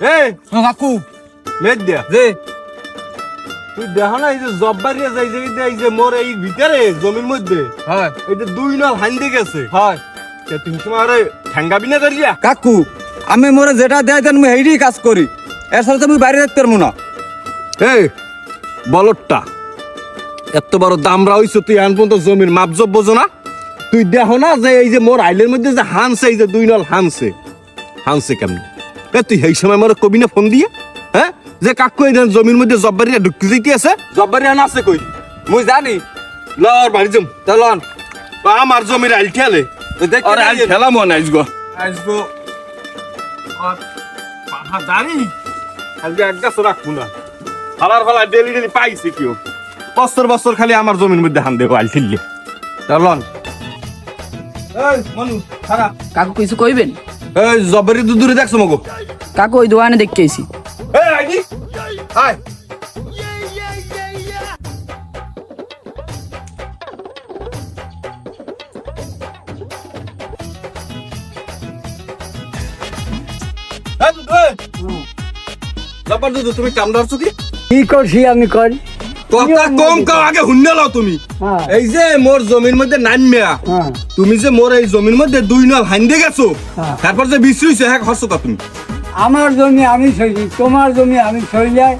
এই! কাকু। মেদ দিয়া। যে তুই দেখো না এই যে জব্বারিয়া যাই যে এই যে মোর এই ভিতরে জমির মধ্যে? হয়। যে দুই নল হান্দি গেছে হয়। তে তুই সময় আরে ঠ্যাঙ্গা বিনা করিয়া কাকু আমি মোরে যেটা দেয় দেন আমি সেইটাই কাজ করি এর সাথে আমি বাইরে যেতে পারব না। এই বলটটা এত বড় দামরা হইছো তুই আন পর্যন্ত জমির মাপজব বোঝো না। তুই দেখো না যে এই যে মোর আইলের মধ্যে যে হানছে এই যে দুই নল হানছে। হানছে কেমন? এ তুই এই সময় মোর কবি না? ফোন দিয়ে? হ্যাঁ যে কাকু এই জমির মধ্যে জব্বারিয়া ঢুকি যেতে আছে? জব্বারিয়া না আছে কই? মুই জানি। লর বাড়ি জম চলন আমার জমির আইল ঠেলে। আরে আইল। ঠেলা মন আইস গো আসব পাহা জানি আজকে এক গাছ রাখব না। ফালার ফালা ডেলি ডেলি পাইছি কেউ। বছর বছর খালি আমার জমির মধ্যে হান দেবো আইল ঠিললে চলন এই মনু খারাপ। কাকু কিছু কইবেন? এই দেখছ মগো। কাকু ওই দোকানে দেখেছি এই আইডি আয়। জব্বার দুদু তুমি কি? কি করছি আমি করি কথা কম কাও আগে লাও তুমি। এই যে মোর জমির মধ্যে নাইমিয়া হ্যাঁ। তুমি যে মোর এই জমির মধ্যে দুই নল হাইন্দে গেছো। তারপর যে বিশ্রুইছে হ্যাঁ হরছো কা তুমি আমার জমি আমি সইছি তোমার জমি আমি সইলাই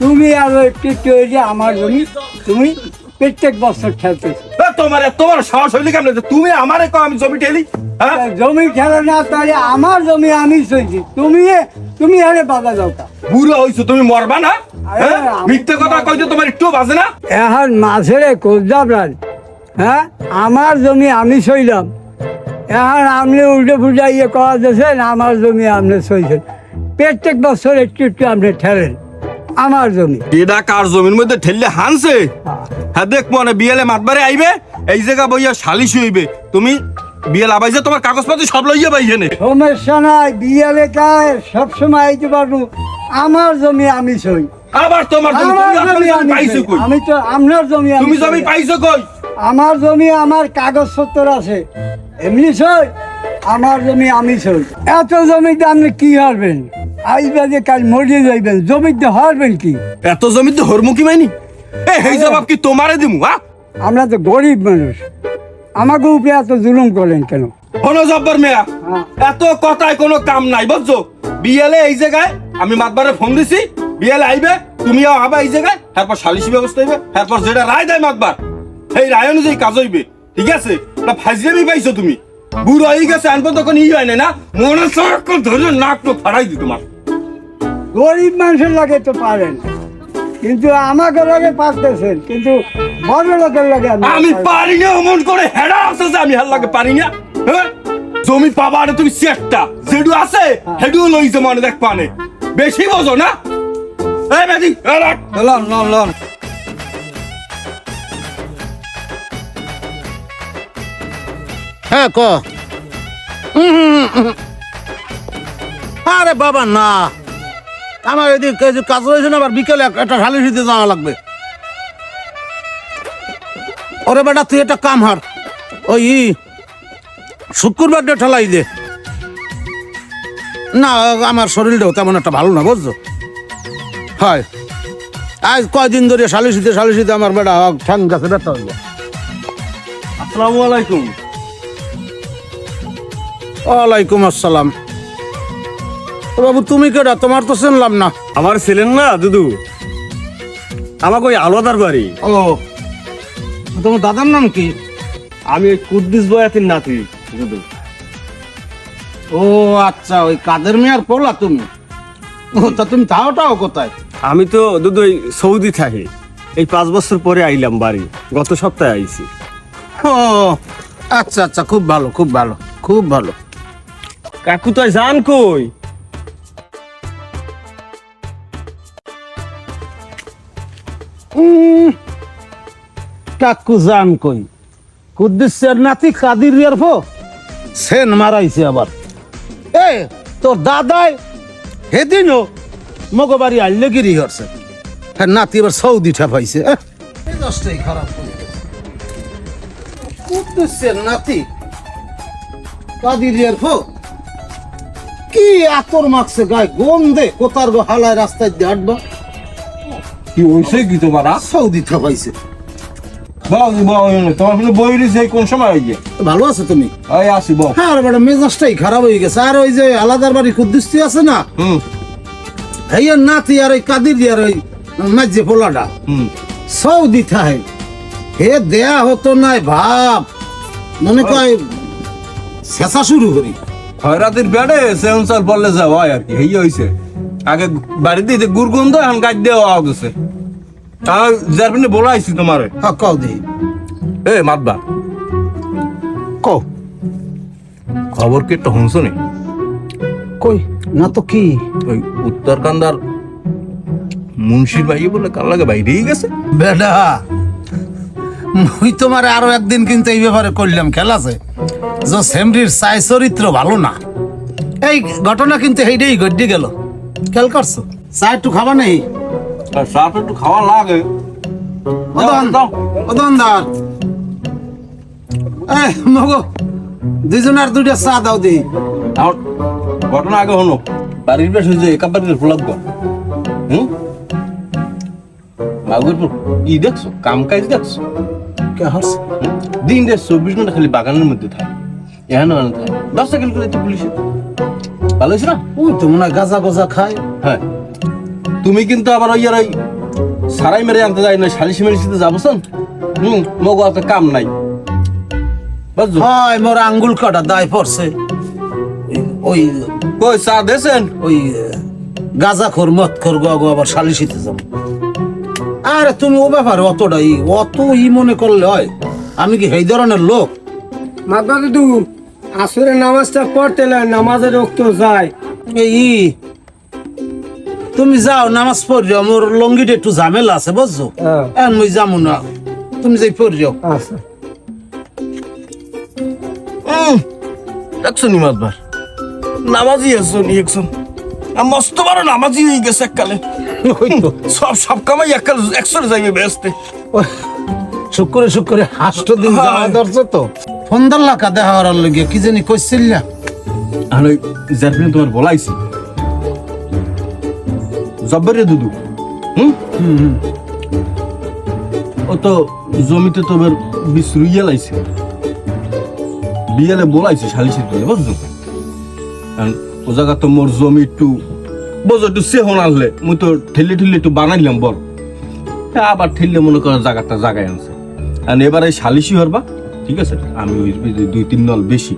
তুমি আরও একটু হয়ে যে আমার জমি তুমি প্রত্যেক বছর খেলতেছো তোমার তোমার সাহস হইলে কেমন তুমি আমারে কও আমি জমি ঠেলি তা জমি খেলে না তাহলে আমার জমি আমি সইছি তুমি তুমি আরে বাধা দাও তা। বুড়ো হইছো তুমি মরবা না মিথ্যে কথা কইতে তোমার একটু বাজে না? এখন মাছের কোজাবরান হ্যাঁ? আমার জমি আমি সইলাম। এখন আপনি উল্টে ফুটে ইয়ে করা দিয়েছেন আমার জমি আপনি সইছেন। প্রত্যেক বছর একটু একটু আপনি ঠেলেন আমার জমি। এটা কার জমির মধ্যে ঠেললে হানছে? হ্যাঁ। হ্যাঁ দেখ মনে বিয়েলে মাতবারে আইবে এই জায়গা বইয়া সালিশ হইবে। তুমি বিয়ে লাভাইছে তোমার কাগজপাতি সব লইয়া বাইয়ে নে। সমস্যা নাই বিয়ে লেখায় সবসময় আইতে পারব। আমার জমি আমি সই। আবার তোমার আমি পাইছো কই? আমি তো আপনার জমি তুমি জমি পাইছো কই? আমার জমি আমার কাগজপত্র আছে। এমনি সই আমার জমি আমি সই। এত জমিতে আপনি কি হারবেন? আইবা যে কাল মরিয়ে যাইবেন জমিতে হারবেন কি? এত জমিতে হরমুখী মাইনি। এ হেই জবাব কি তোমারে দিমু হ্যাঁ আমরা তো গরিব মানুষ। আমাকে উপরে এত জুলুম করেন কেন? কোনো জব্বর মেয়া হ্যাঁ। এত কথায় কোনো কাম নাই বুঝছ? বিয়েলে এই জায়গায় আমি মাতবারে ফোন দিছি বিয়েলে আইবে তুমিও আবা এই জায়গায় তারপর সালিশি ব্যবস্থা হইবে তারপর যেটা রায় দেয় মাতবার সেই রায় অনুযায়ী কাজ হইবে ঠিক আছে? না ফাইজলামি পাইছো তুমি? বুড়ো হয়ে গেছে আনব তখন ই হয় না না? মনে সরক ধরে নাক তো ফাড়াই দি তোমার। গরিব মানুষের লাগে তো পারেন কিন্তু আমাকে লাগে পারতেছেন কিন্তু বড় লোকের লাগে আমি পারি না অমন করে হেডা আছে যে আমি হার লাগে পারি না হ্যাঁ? জমি পাবা আর তুমি সেটটা যেডু আছে হেডু লইছে মনে দেখ পানে। বেশি বোঝো না? এই বেদি এই রাখ। চলন লন লন। হ্যাঁ ক। আরে বাবা না। আমার এদিকে এই যে কাজ রয়েছে না আবার বিকেলে এক- একটা ঢালি দিতে যাওয়া লাগবে। ওরে বেটা তুই একটা কাম হার। ওই ই, শুক্রবার ডে ঠেলাই দে। না আমার শরীরটাও তেমন একটা ভালো না বুঝছ? হয়। আজ কয়দিন ধরে সালিশিতে সালিশিতে আমার বেটা ঠ্যাং গাছে ব্যথা হইল। আসসালামু আলাইকুম। ওয়ালাইকুম আসসালাম। তো বাবু তুমি কেডা? তোমার তো শুনলাম না। আমার ছিলেন না দুদু। আমাকে ওই আলাদার বাড়ি। ও তোমার দাদার নাম কি? আমি ওই কুদ্দিস বয়াতির নাতি দুদু। ও আচ্ছা ওই কাদের মেয়ার পোলা তুমি? ও তা তুমি তাওটাও কোথায়? আমি তো দুদু ওই সৌদি থাকি। এই পাঁচ বছর পরে আইলাম বাড়ি গত সপ্তাহে আইছি। ও আচ্ছা আচ্ছা খুব ভালো খুব ভালো খুব ভালো। কাকু তো জান কই? কাকু জান কই? কুদ্দিসের নাতি কাদির সেন মারাইছে আবার। এ তোর দাদাই হেদিনও মগবাড়ি আইলে গিরি হরছে। হ্যাঁ নাতি এবার সৌদি ঠাপাইছে দশটাই খারাপ কুদ্দিসের নাতি। ফো। কি আতর মাখছে গায়ে? গন্ধে কোতার গো হালায় রাস্তায় দিয়ে হাঁটবা। কি হইছে কি তোমার সৌদি কোন সময় ভালো আছে তুমি? বাও হ্যাঁ মেজাজটাই খারাপ হয়ে গেছে। আর ওই যে আলাদার বাড়ি কুদ্দুস্তি আছে না? আর নাতি আর ওই কাদির আর ওই মাঝে পোলাটা হুম। সৌদি থাহে হে দেয়া হতো নাই ভাব। মনে কয় শেষা শুরু করি। খয়রাতের বেড়ে সে অনুসার বললে যা হয় আর কি এই হইছে। আগে বাড়িতে দিতে গুরগন্ধ এখন গাছ দেওয়া গেছে। তাই যার পিনে বলাইছি তোমারে। হ্যাঁ কও দিই এ মাতবা। কও। খবর কি একটা শুনছো নি? কই? না তো কি? ওই উত্তরকান্দার মুন্সির ভাই বলে কাল লাগে বাইরেই গেছে? বেডা মুই তোমার আরও একদিন কিন্তু এই ব্যাপারে করলাম খেলা আছে? যে সেমরির সাই চরিত্র ভালো না। এই ঘটনা কিন্তু এইটাই ঘটে গেল। খেয়াল করছ? চা একটু খাবা নেই? সাপ একটু খাওয়া লাগে। অদন দাও। অদনদার এই মগো দুজন দুইটা চা দাও দিই আমার ঘটনা আগে হলো বাড়ির বেশ হয়েছে একা বাড়ির ফোলাপ গো হুম? ই দেখছ? কাম কাজ দেখছ? কে হাস? দিন দেড় চব্বিশ ঘণ্টা খালি বাগানের মধ্যে থাকে। এখানে ওখানে থাকে। দশ সেকেন্ড করে তো পুলিশে। ভালো হয়েছে না? ওই তো মনে গাজা গজা খায়। হ্যাঁ। তুমি কিন্তু আবার ওই আর ওই সারাই মেরে আনতে যাই না সালিশি মেরিসিতে যাব শোন। হুম? মগো কাম নাই। বুঝছ? হয় মোর আঙ্গুল কাটা দায় পড়ছে। ওই কই চা দেছেন ওই গাজা খোর মত খোর গো আবার সালিশিতে যাব। আরে তুমি ও ব্যাপারে অতটা ই অত ই মনে করলে হয়। আমি কি এই ধরনের লোক? মাতবা দুদু আসরে নামাজটা পড়তে নামাজের রক্ত যায়। এই ই তুমি যাও নামাজ পড়িও মোর লঙ্গিটা একটু ঝামেলা আছে বুঝছ? হ্যাঁ। এখন মুই যাব না। তুমি যাই পড়িও। আচ্ছা। দেখছ নি মাতবার? নামাজি আছো নি একজন। আর মস্ত বড় নামাজি হয়ে গেছে এককালে। সব সব কামাই এককাল একশোর যাইবে ব্যস্তে। শুক্রে শুক্রে হাসটো দিন হ্যাঁ। যাওয়া ধরছো তো। ফোনদার লাকা দেখা হওয়ার লগে কি জানি কইছিল না। আর জ্যাসমিন তোমার বলাইছি। জব্বরে দুদু। হুম? ও তো জমিতে তোমার বিষ রুইয়া লাইছে। বিয়ালে বলাইছে শালিশি তুলে বুঝছ? কারণ ও জায়গা তো মোর জমি একটু বোঝো একটু সেহন আনলে মুই তো ঠেলে ঠেলে একটু বানাইলাম হ্যাঁ, আবার ঠেললে মনে করো জায়গাটা জাগায় আনছে। আর এবারে শালিশি হরবা ঠিক আছে? আমি ওই দুই তিন নল বেশি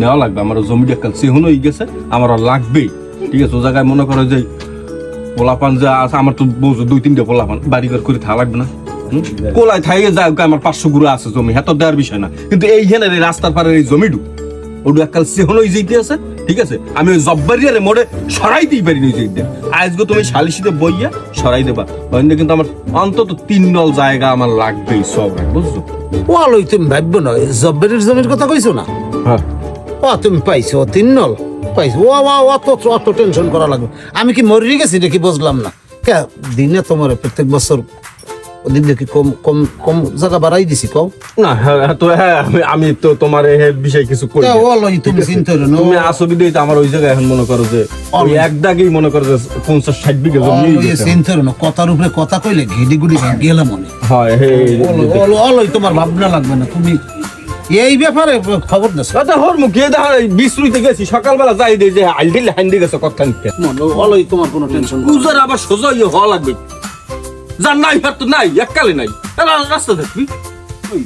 নেওয়া লাগবে আমার জমিটা একটা সেহন হয়ে গেছে আমার লাগবেই। ঠিক আছে? ও জায়গায় মনে করো যে পোলাপান যা আছে আমার তো বলছো দুই তিনটে পোলাপান বাড়ি ঘর করে থাকা লাগবে না। হুম? কোলায় থাইয়ে যায় আমার পাঁচশো গুরু আছে জমি হ্যাঁ তো দেওয়ার বিষয় না। কিন্তু এই হেন এই রাস্তার পারের এই জমিটু ওটু এককাল সেহন হয়ে যেতে আছে ঠিক আছে? আমি ওই জব্বারিয়ারে মোড়ে সরাইতেই পারি না যেতে আজকে তুমি শালিশিতে বইয়া সরাই দেবা। ওখানে কিন্তু আমার অন্তত তিন নল জায়গা আমার লাগবেই সব বুঝছ? ও আলোই তুমি ভাববো না জব্বেরের জমির কথা কইছো না? হ্যাঁ। ও তুমি পাইছো তিন নল পাইছো। ও ও অত অত টেনশন করা লাগবে। আমি কি মরে গেছি দেখি বুঝলাম না। কে দিনে তোমার প্রত্যেক বছর দেখি কম কম কম জায়গা বাড়াই দিছি কম না হ্যাঁ তো হ্যাঁ আমি তো তোমার এই বিষয়ে কিছু করি তুমি চিন্তা করো না তুমি আসো বিদেই তো আমার ওই জায়গায় এখন মনে করো যে ওই এক দাগেই মনে করো যে পঞ্চাশ ষাট বিঘা জমি হয়ে। চিন্তা করো না কথার উপরে কথা কইলে ঘিডি গুডি গেলে মনে। হয় হে তোমার ভাবনা লাগবে না তুমি এই ব্যাপারে খবর দেছো আচ্ছা হর মুখে দেখা বিশ্রুইতে গেছি সকালবেলা যাই দিই যে আইডিল হাইন্দি গেছে কথা নিতে তোমার কোনো টেনশন আবার সোজা ইয়ে হওয়া লাগবে। যার নাই হার তো নাই এককালে নাই। তাহলে আর রাস্তা দেখবি ওই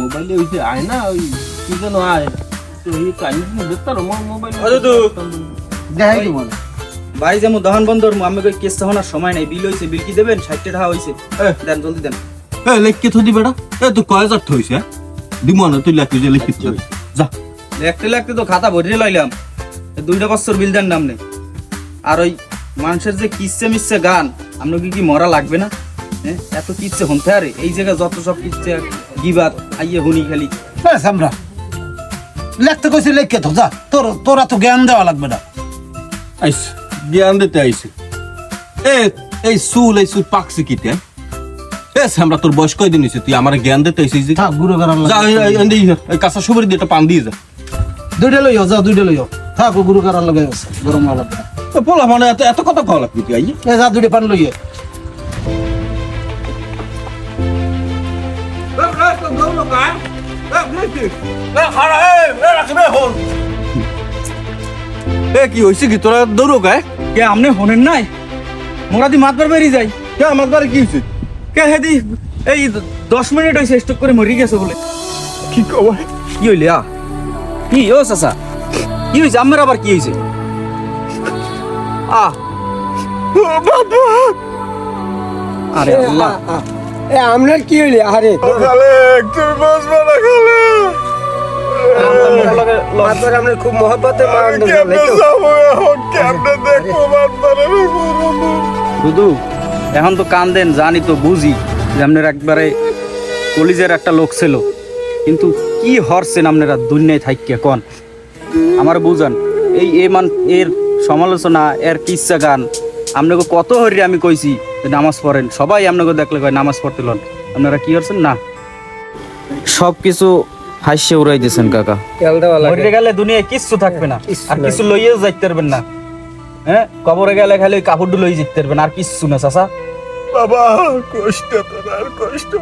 মোবাইলে ওই যে আয় না ওই কি যেন আয়। তো এই কাহিনী দেখতে পারো মোবাইল দেখাই তোমার। ভাই যেমন দহন বন্দর আমি কই কেস হওয়ার সময় নাই বিল হইছে বিল কি দেবেন? ষাটটা টাকা হইছে। দেন জলদি দেন। এ লেখকে থদি বেটা। এ তো কয় হাজার থইছে হ্যাঁ? দিমু না তুই লেখ যে লিখিত। যা। লিখতে লিখতে তো খাতা ভরিয়ে লইলাম। দুইটা বছর বিল দেন নামনে আর ওই মানুষের যে কিচ্ছে মিচ্ছে গান আমরা কি কি মরা লাগবে না? হ্যাঁ এত কিচ্ছে হনতে আরে এই জায়গায় যত সব কিচ্ছে গিবাত আইয়ে হুনি খালি। হ্যাঁ সামরা লেখতে কইছি লেখকে তো যা তোর তোরা তো জ্ঞান দেওয়া লাগবে না। আইস জ্ঞান দিতে আইছে এ এই সুল এই সুল পাকছে কিতে? আমরা তোর বয়স কয়দিন হইছে? তুই আমার জ্ঞান দিতে আইছিস যে? থাক গুরু গারান যা এই- কাঁচা সুপারি দিয়ে একটা পান দিয়ে যা। দুইটা লইও যা দুইটা লইও। থাকো গুরু কারার লগে আছে গরম তো পোলা মানে এত এত কথা কওয়া লাগবে তুই আই যা দুটি পান এ কি হইছে কি? তোরা দৌড়ো গায়? কে আমনে হনেন নাই? মোরা দি মাতবার বেরিয়ে যাই কে আমার কি হইছে? কে হেদি এই দশ মিনিট হয়েছে স্টক করে মরি গেছে বলে। কি কব? কি হইলে আ? কি ও চাচা? কি হয়েছে আমার আবার কি হয়েছে আ? আরে আল্লাহ। এ আপনার কি হইলে? আরে। খালে তুই বসবা না খালে। মাতবার আপনার খুব এখন? দুদু তো কান্দেন জানি তো বুঝি। যে আপনার একবারে কলিজের একটা লোক ছিল। কিন্তু কি হরছেন আপনারা দুনিয়ায় থাইকে কন? আমার বুঝান এই এ মান এর সমালোচনা এর কিচ্ছা গান আপনাকে কত হরি আমি কইছি? নামাজ পড়েন। সবাই আপনাকে দেখলে কয় নামাজ পড়তে লন। আপনারা কি করছেন? না। সব কিছু হাসে উড়াই দিয়েছেন কাকা। মরে গেলে দুনিয়ায় কিচ্ছু থাকবে না। আর কিছু লইয়েও যাইতে পারবেন না। হ্যাঁ? কবরে গেলে খালি ওই কাপড় লই যেতে পারবেন আর কিচ্ছু না চাচা। বাবা কষ্ট তোর আর কষ্ট।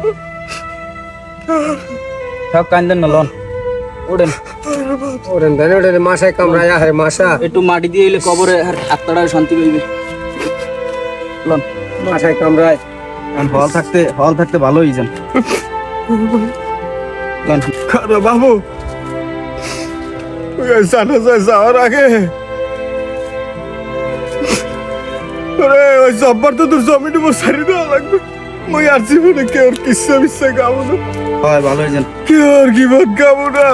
সব কান্দেন না লন। ওড়েন। ওরেন ধরে ওরেন মাসায় কামড়ায় আরে মাসা। একটু মাটি দিয়ে এলে কবরে আর আত্মাটা শান্তি পাইবে। লন। মাসায় কামড়ায় আর হল থাকতে হল থাকতে ভালো হয়ে যান বাবু। ওই যাওয়ার আগে। ওরে ওই জব্বার তো তোর জমিটা মোর সারি দেওয়া লাগবে। মই আর জীবনে কেউ কিসা মিসা গাবো না। হয় ভালো জীবন গাবো না।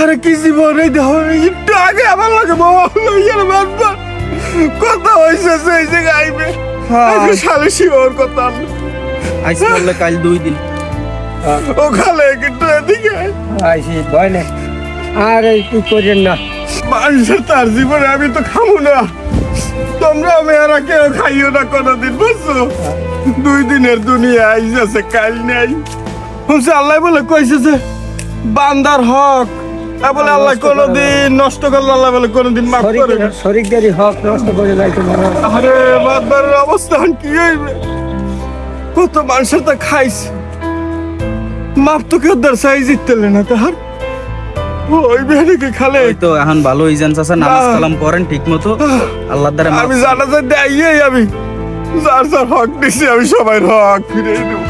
আরে কি জীবন এই দেহ? একটু আগে আমার লাগে বাবা কথা হয়েছে সেই জায়গায় আইবে। আজকে সালে শিওর বললে কাল দুই দিন। ও খালে কিন্তু এদিকে। আয়। আইসি ভয় নেই। আর এই কি করেন না? মানুষের তার জীবনে আমি তো খাব না। তোমরা মেয়েরা কেউ খাইও না কোনোদিন বুঝছ? দুই দিনের দুনিয়া আইসেছে কাল নেই। বলছে আল্লাহ বলে কইছে যে বান্দার হক বলে আল্লাহ কোনোদিন নষ্ট করলে আল্লাহ বলে কোনোদিন মাফ করে। শরিকদারি হক নষ্ট করে পারো আরে বাদবারের অবস্থান কি হইবে কত মানুষের তো খাইছে। মাপ তো কেউ দর্শাই জিততে না তাহার। ওই বেড়ে খালে। ওই তো এখন ভালো যান চাচা নামাজ কালাম করেন ঠিক মতো আল্লাহ দ্বারা আমি জানা যে দেয় আমি। যার যার হক দিছি আমি সবাই হক ফিরে দেবো।